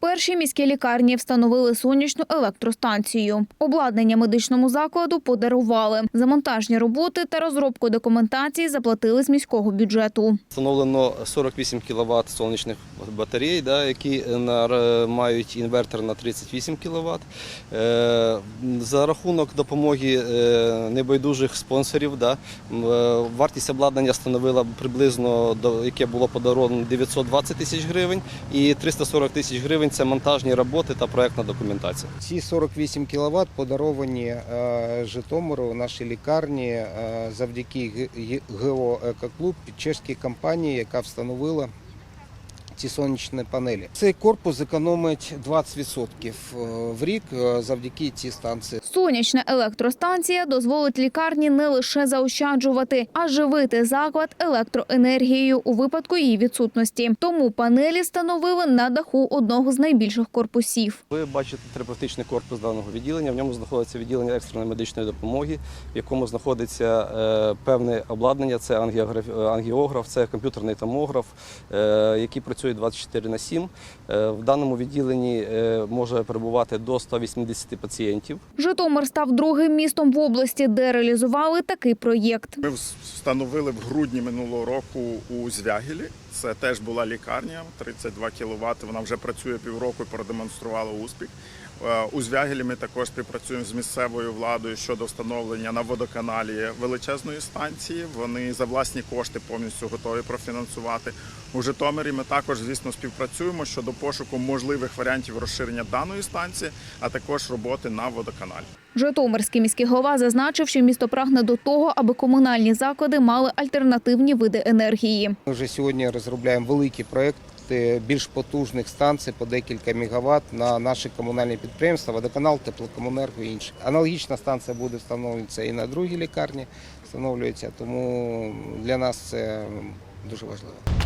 першій міській лікарні встановили сонячну електростанцію. Обладнання медичному закладу подарували. За монтажні роботи та розробку документації заплатили з міського бюджету. Встановлено 48 кВт сонячних батарей, які мають інвертор на 38 кВт. Е, За рахунок допомоги е, небайдужих спонсорів, е, вартість обладнання становила приблизно, яке було подаровано 920 тисяч гривень, і 340 тисяч гривень це монтажні роботи та проєктна документація. Ці 48 кВт подаровані е, Житомиру, нашій лікарні, е, завдяки ГО «Екоклуб» чеській компанії, яка встановила ці сонячні панелі. Цей корпус зекономить 20% в рік е, завдяки цій станції. Сонячна електростанція дозволить лікарні не лише заощаджувати, а живити заклад електроенергією у випадку її відсутності. Тому панелі встановили на даху одного з найбільших корпусів. Ви бачите терапевтичний корпус даного відділення. В ньому знаходиться відділення екстреної медичної допомоги, в якому знаходиться е, певне обладнання. Це ангіограф- е, ангіограф, це комп'ютерний томограф, е, який працює 24 на 7. Е, в даному відділенні е, може перебувати до 180 пацієнтів. Житомир став другим містом в області, де реалізували такий проєкт. Ми встановили в грудні минулого року у Звягілі. Це теж була лікарня, 32 кВт. Вона вже працює півроку і продемонструвала успіх. Е, У Звягілі ми також співпрацюємо з місцевою владою щодо встановлення на водоканалі величезної станції. Вони за власні кошти повністю готові профінансувати. У Житомирі ми також, звісно, співпрацюємо щодо пошуку можливих варіантів розширення даної станції, а також роботи на водоканалі. Житомирський міський голова зазначив, що місто прагне до того, аби комунальні заклади мали альтернативні види енергії. Ми вже сьогодні розробляємо великі проекти більш потужних станцій по декілька мегаватт на наші комунальні підприємства, водоканал, теплокомунерго і інші. Аналогічна станція буде встановлюватися і на другій лікарні встановлюється, тому для нас це дуже важливо.